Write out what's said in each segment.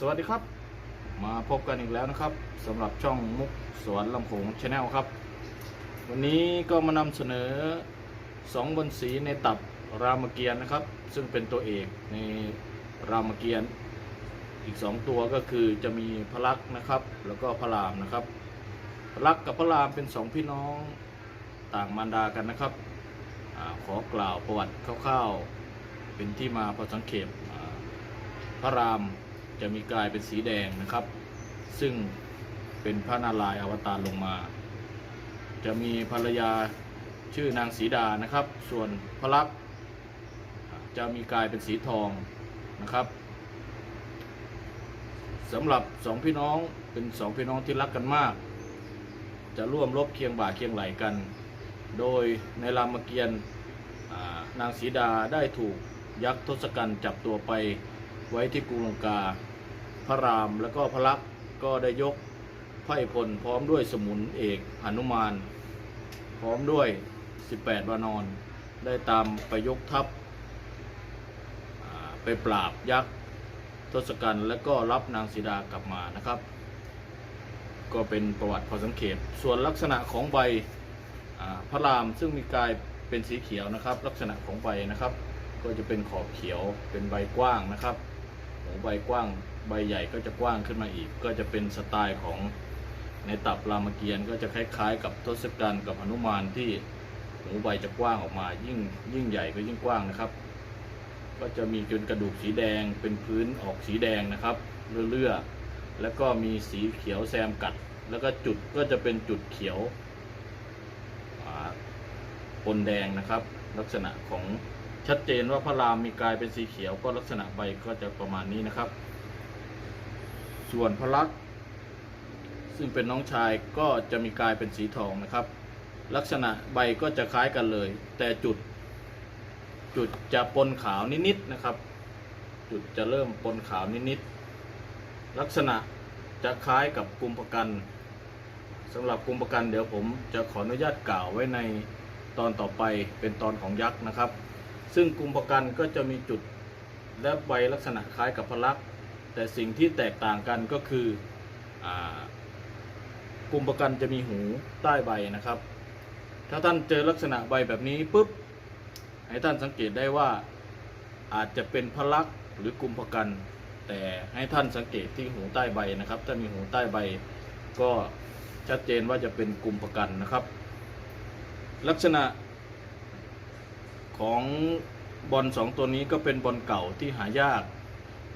สวัสดีครับ มาพบกันอีกแล้วนะครับสำหรับช่องมุกสวนลำโขงชาแนลครับ วันนี้ก็มานำเสนอสองบนสีในตับรามเกียรติ์นะครับ ซึ่งเป็นตัวเอกในรามเกียรติ์อีกสองตัวก็คือจะมีพลักษ์นะครับ แล้วก็พระรามนะครับ พลักษ์กับพระรามเป็นสองพี่น้องต่างมารดากันนะครับอขอกล่าวประวัติคร่าวๆเป็นที่มาพอสังเขปพระราม จะมีกายเป็นสีแดงนะครับ ซึ่งเป็นพระนารายณ์อวตารลงมา จะมีภรรยาชื่อนางสีดานะครับ ส่วนพระลักษณ์จะมีกายเป็นสีทองนะครับสำหรับสองพี่น้องเป็นสองพี่น้องที่รักกันมาก จะร่วมรบเคียงบ่าเคียงไหลกัน โดยในรามเกียรตินางสีดาได้ถูกยักษ์ทศกัณฐ์จับตัวไปไว้ที่กรุงลงกา พระรามและก็พระลักษณ์ก็ได้ยกไพร่พลพร้อมด้วยสมุนเอกหนุมาน พร้อมด้วย 18 วานอน ได้ตามไปยกทัพไปปราบยักษ์ทศกัณฐ์และก็รับนางสีดากลับมานะครับ ก็เป็นประวัติพอสังเขปส่วนลักษณะของใบพระรามซึ่งมีกายเป็นสีเขียวนะครับ ลักษณะของใบนะครับ ก็จะเป็นขอบเขียวเป็นใบกว้างนะครับหูใบกว้าง ใบใหญ่ก็จะกว้างขึ้นมาอีก ก็จะเป็นสไตล์ของในตับรามเกียรติก็จะคล้ายๆ กับทศกัณฐ์กับหนุมานที่หูใบจะกว้างออกมา ยิ่งยิ่งใหญ่ก็ยิ่งกว้างนะครับ ก็จะมีจนกระดูกสีแดงเป็นพื้นออกสีแดงนะครับเลื่อๆแล้วก็มีสีเขียวแซมกัด แล้วก็จุดก็จะเป็นจุดเขียวปนแดงนะครับ ลักษณะของชัดเจนว่าพระรามมีกายเป็นสีเขียวก็ลักษณะใบก็จะประมาณนี้นะครับ ส่วนพระลักษณ์ซึ่งเป็นน้องชายก็จะมีกายเป็นสีทองนะครับ ลักษณะใบก็จะคล้ายกันเลย แต่จุด จุดจะปนขาวนิดๆนะครับ จุดจะเริ่มปนขาวนิดๆลักษณะจะคล้ายกับกุมภกันสำหรับกุมภกันเดี๋ยวผมจะขออนุญาตกล่าวไว้ในตอนต่อไปเป็นตอนของยักษ์นะครับ ซึ่งกุมภกันก็จะมีจุดและใบลักษณะคล้ายกับพระลักษณ์ แต่สิ่งที่แตกต่างกันก็คืออากุมภกันจะมีหูใต้ใบนะครับ ถ้าท่านเจอลักษณะใบแบบนี้ปุ๊บให้ท่านสังเกตได้ว่าอาจจะเป็นพลักษ์หรือกลุ่มภกัน แต่ให้ท่านสังเกตที่หูใต้ใบนะครับ ถ้ามีหูใต้ใบก็ชัดเจนว่าจะเป็นกลุ่มภกันนะครับ ลักษณะของบอลสองตัวนี้ก็เป็นบอลเก่าที่หายาก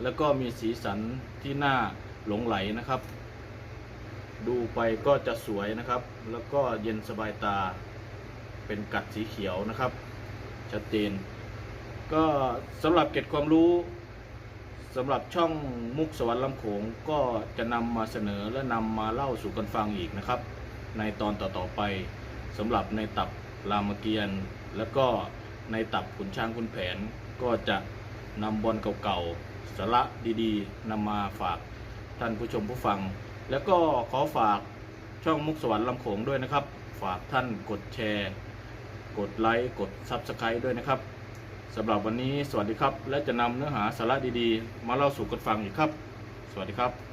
แล้วก็มีสีสันที่น่าหลงไหลนะครับ ดูไปก็จะสวยนะครับ แล้วก็เย็นสบายตาเป็นกัดสีเขียวนะครับ ชัดเจน ก็สำหรับเก็บความรู้สำหรับช่องมุกสวรรค์ลำโขงก็จะนำมาเสนอและนำมาเล่าสู่กันฟังอีกนะครับ ในตอนต่อๆไปสำหรับในตับรามเกียรติ์แล้วก็ในตับขุนช้างขุนแผนก็จะนำบอลเก่าๆ สาระดีๆนำมาฝากท่านผู้ชมผู้ฟัง แล้วก็ขอฝากช่องมุกสวรรค์ลำโขงด้วยนะครับ ฝากท่านกดแชร์ กดไลค์กด Subscribe ด้วยนะครับสำหรับวันนี้สวัสดีครับ และจะนำเนื้อหาสาระดีๆ มาเล่าสู่กันฟังอีกครับ สวัสดีครับ